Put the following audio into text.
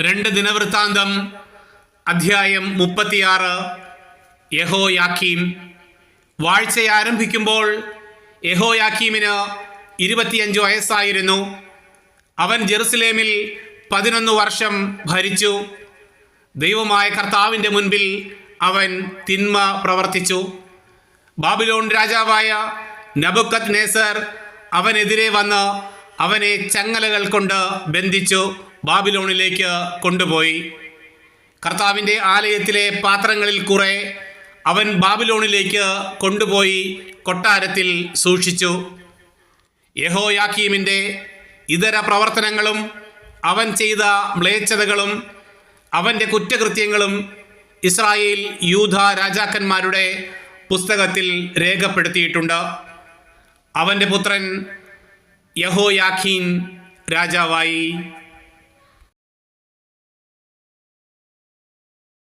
രണ്ട് ദിനവൃത്താന്തം അധ്യായം മുപ്പത്തിയാറ് യഹോ യാക്കീം വാഴ്ച ആരംഭിക്കുമ്പോൾ യഹോ യാക്കീമിന് ഇരുപത്തിയഞ്ച് വയസ്സായിരുന്നു. അവൻ ജെറുസലേമിൽ പതിനൊന്ന് വർഷം ഭരിച്ചു. ദൈവമായ കർത്താവിന്റെ മുൻപിൽ അവൻ തിന്മ പ്രവർത്തിച്ചു. ബാബിലോൺ രാജാവായ നബുക്കത് നേസർ അവനെതിരെ വന്ന് അവനെ ചങ്ങലകൾ കൊണ്ട് ബന്ധിച്ചു ബാബിലോണിലേക്ക് കൊണ്ടുപോയി. കർത്താവിന്റെ ആലയത്തിലെ പാത്രങ്ങളിൽ കുറെ അവൻ ബാബിലോണിലേക്ക് കൊണ്ടുപോയി കൊട്ടാരത്തിൽ സൂക്ഷിച്ചു. യഹോയാക്കീമിന്റെ ഇതര പ്രവർത്തനങ്ങളും അവൻ ചെയ്ത മ്ലേച്ഛതകളും അവന്റെ കുറ്റകൃത്യങ്ങളും ഇസ്രായേൽ യൂധ രാജാക്കന്മാരുടെ പുസ്തകത്തിൽ രേഖപ്പെടുത്തിയിട്ടുണ്ട്. അവന്റെ പുത്രൻ യഹോയാഖീൻ രാജാവായി